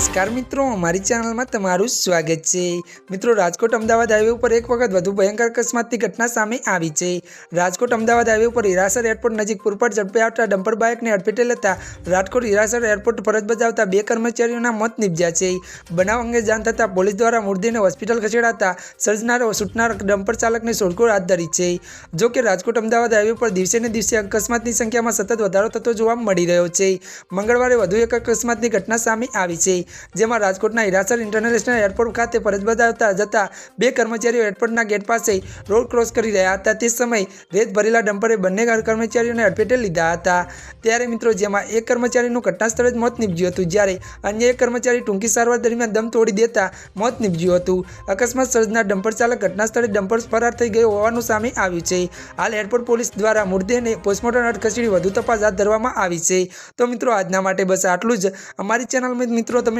નમસ્કાર મિત્રો, અમારી ચેનલમાં તમારું સ્વાગત છે. મિત્રો, રાજકોટ અમદાવાદ હાઈવે ઉપર એક વખત વધુ ભયંકર અકસ્માતની ઘટના સામે આવી છે. રાજકોટ અમદાવાદ હાઈવે ઉપર હિરાસર એરપોર્ટ નજીક પૂરપાટ ઝડપે આવતા ડમ્પર બાઇકને અડફેટે લેતા રાજકોટ હિરાસર એરપોર્ટ ફરજ બજાવતા બે કર્મચારીઓના મોત નિપજ્યા છે. બનાવ અંગે જાણ થતાં પોલીસ દ્વારા મૃતદેહને હોસ્પિટલ ખસેડાતા સર્જનાર છૂટનાર ડમ્પર ચાલકને શોધખોળ હાથ ધરી છે. જો કે રાજકોટ અમદાવાદ હાઈવે પર દિવસે ને દિવસે અકસ્માતની સંખ્યામાં સતત વધારો થતો જોવા મળી રહ્યો છે. મંગળવારે વધુ એક અકસ્માતની ઘટના સામે આવી છે. જેમાં રાજકોટના હિરાસર ઇન્ટરનેશનલ એરપોર્ટ ખાતે ફરજ બજાવતા જતા બે કર્મચારીઓ એરપોર્ટના ગેટ પાસે રોડ ક્રોસ કરી રહ્યા હતા. તે સમયે રેત ભરેલા ડમ્પરે બંને કર્મચારીઓને અડફેટે લીધા હતા. ત્યારે મિત્રો, જેમાં એક કર્મચારીનું ઘટના સ્થળે જ મોત નીપજ્યું હતું, જ્યારે અન્ય એક કર્મચારી ટૂંકી સારવાર દરમિયાન દમ તોડી દેતા મોત નીપજ્યું હતું. અકસ્માત સર્જના ડમ્પર ચાલક ઘટના સ્થળે ડમ્પર ફરાર થઈ ગયો હોવાનું સામે આવ્યું છે. હાલ એરપોર્ટ પોલીસ દ્વારા મૃતદેહને પોસ્ટમોર્ટમ અર્થ ખસેડી વધુ તપાસ હાથ ધરવામાં આવી છે. તો મિત્રો, આજના માટે બસ આટલું જ. અમારી ચેનલમાં મિત્રો, તમે